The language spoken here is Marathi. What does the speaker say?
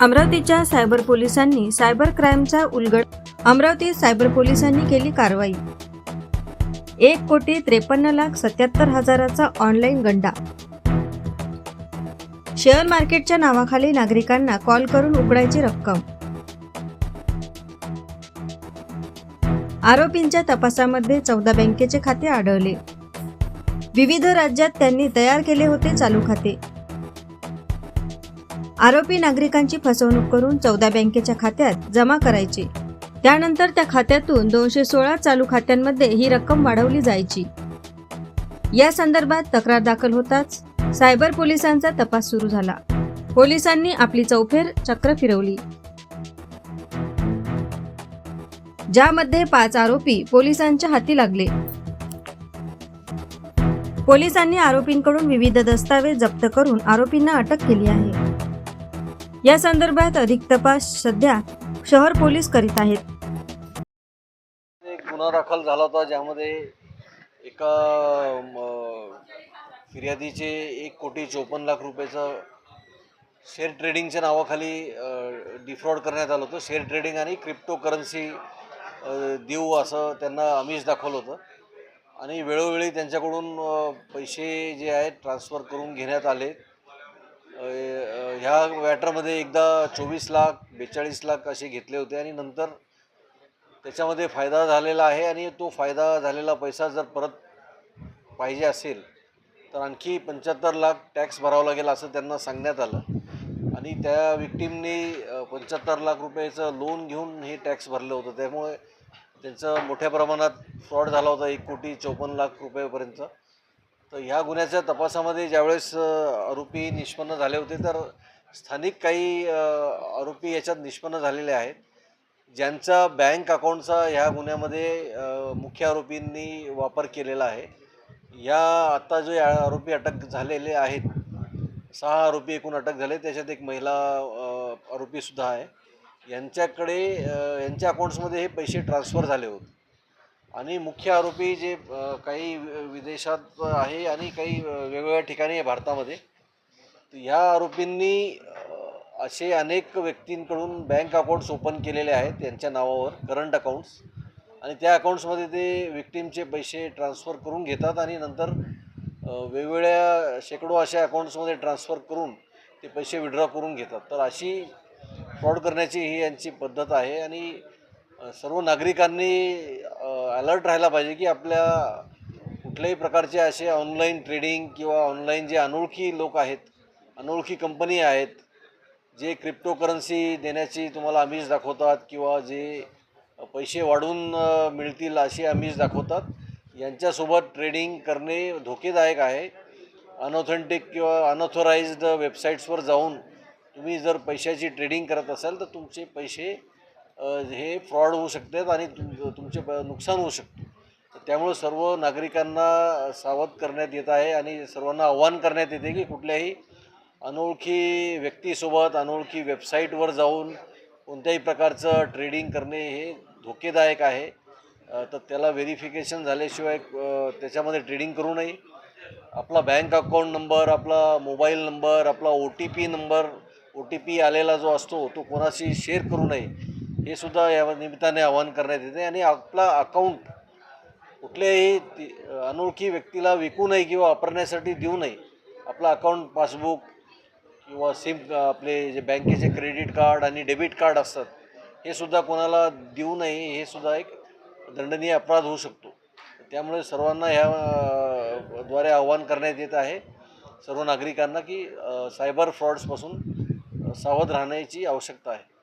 अमरावतीच्या सायबर पोलिसांनी सायबर क्राईमचा उलगड अमरावती सायबर पोलिसांनी केली कारवाई. एक कोटी त्रेपन्न लाख सत्याहत्तर हजाराचा ऑनलाईन गंडा. शेअर मार्केटच्या नावाखाली नागरिकांना कॉल करून उघडायची रक्कम. आरोपींच्या तपासामध्ये चौदा बँकेचे खाते आढळले. विविध राज्यात त्यांनी तयार केले होते चालू खाते. आरोपी नागरिकांची फसवणूक करून चौदा बँकेच्या खात्यात जमा करायचे. त्यानंतर त्या खात्यातून दोनशे सोळा चालू खात्यांमध्ये ही रक्कम वाढवली जायची. या संदर्भात तक्रार दाखल होताच सायबर पोलिसांचा तपास सुरू झाला. पोलिसांनी आपली चौफेर चक्र फिरवली. ज्यामध्ये पाच आरोपी पोलिसांच्या हाती लागले. पोलिसांनी आरोपींकडून विविध दस्तावेज जप्त करून आरोपींना अटक केली आहे. या संदर्भात अधिक तपास सध्या शहर पोलीस करीत आहेत. एक गुन्हा दाखल झाला होता ज्यामध्ये एका फिर्यादीचे एक कोटी चोपन्न लाख रुपयाचं शेअर ट्रेडिंगच्या नावाखाली डिफ्रॉड करण्यात आलं होतं. शेअर ट्रेडिंग आणि क्रिप्टो करन्सी देऊ असं त्यांना आमिष दाखवलं होतं. आणि वेळोवेळी त्यांच्याकडून पैसे जे आहेत ट्रान्सफर करून घेण्यात आले. ह्या वॅटरमध्ये एकदा चोवीस लाख बेचाळीस लाख असे घेतले होते आणि नंतर त्याच्यामध्ये फायदा झालेला आहे आणि तो फायदा झालेला पैसा जर परत पाहिजे असेल तर आणखी पंच्याहत्तर लाख टॅक्स भरावा लागेल असं त्यांना सांगण्यात आलं. आणि त्या विक्टीमनी पंच्याहत्तर लाख रुपयाचं लोन घेऊन हे टॅक्स भरलं होतं. त्यामुळे त्यांचं मोठ्या प्रमाणात फ्रॉड झाला होता एक कोटी चौपन्न लाख रुपयेपर्यंत. तर ह्या गुन्ह्याच्या तपासामध्ये ज्यावेळेस आरोपी निष्पन्न झाले होते तर स्थानिक काही आरोपी याच्यात निष्पन्न झालेले आहेत. ज्यांचा बँक अकाउंटचा ह्या गुन्ह्यामध्ये मुख्य आरोपींनी वापर केलेला आहे. या आत्ता जे आरोपी अटक झालेले आहेत सहा आरोपी एकूण अटक झाले त्याच्यात एक महिला आरोपीसुद्धा आहे. यांच्याकडे यांच्या अकाउंट्समध्ये हे पैसे ट्रान्सफर झाले होते. आणि मुख्य आरोपी जे काही विदेशात आहे आणि काही वेगवेगळ्या ठिकाणी आहे भारतामध्ये तर ह्या आरोपींनी असे अनेक व्यक्तींकडून बँक अकाउंट्स ओपन केलेले आहेत त्यांच्या नावावर करंट अकाउंट्स. आणि त्या अकाउंट्समध्ये ते विक्टीमचे पैसे ट्रान्सफर करून घेतात आणि नंतर वेगवेगळ्या शेकडो अशा अकाउंट्समध्ये ट्रान्सफर करून ते पैसे विड्रॉ करून घेतात. तर अशी फ्रॉड करण्याची ही यांची पद्धत आहे आणि सर्व नागरिकांनी अलर्ट राहायला पाहिजे की आपल्या कुठल्याही प्रकारचे असे ऑनलाईन ट्रेडिंग किंवा ऑनलाईन जे अनोळखी लोक आहेत अनोळखी कंपनी आहेत जे क्रिप्टो करन्सी देण्याची तुम्हाला आमिष दाखवतात किंवा जे पैसे वाढवून मिळतील अशी आमिष दाखवतात यांच्यासोबत ट्रेडिंग करणे धोकेदायक आहे. अनऑथेंटिक किंवा अनऑथोराइज्ड वेबसाईट्सवर जाऊन तुम्ही जर पैशाची ट्रेडिंग करत असाल तर तुमचे पैसे हे फ्रॉड होऊ शकतात आणि तुम तुमचे प- नुकसान होऊ शकतं. तर त्यामुळं सर्व नागरिकांना सावध करण्यात येत आहे आणि सर्वांना आव्हान करण्यात येते की कुठल्याही अनोळखी व्यक्तीसोबत अनोळखी वेबसाईटवर जाऊन कोणत्याही प्रकारचं ट्रेडिंग करणे हे धोकेदायक आहे. तर त्याला व्हेरिफिकेशन झाल्याशिवाय त्याच्यामध्ये ट्रेडिंग करू नये. आपला बँक अकाउंट नंबर आपला मोबाईल नंबर आपला O T P number O T P आलेला जो असतो तो कोणाशी शेअर करू नये. हे सुद्धा या निमित्ताने आवाहन करण्यात येते. आणि आपला अकाउंट कुठल्याही अनोळखी व्यक्तीला विकू नये किंवा वापरण्यासाठी देऊ नये. आपला अकाउंट पासबुक किंवा सिम आपले जे बँकेचे क्रेडिट कार्ड आणि डेबिट कार्ड असतात हे सुद्धा कोणाला देऊ नये हे सुद्धा एक दंडनीय अपराध होऊ शकतो. त्यामुळे सर्वांना ह्या द्वारे आव्हान करण्यात येत आहे सर्व नागरिकांना की सायबर फ्रॉड्सपासून सावध राहण्याची आवश्यकता आहे.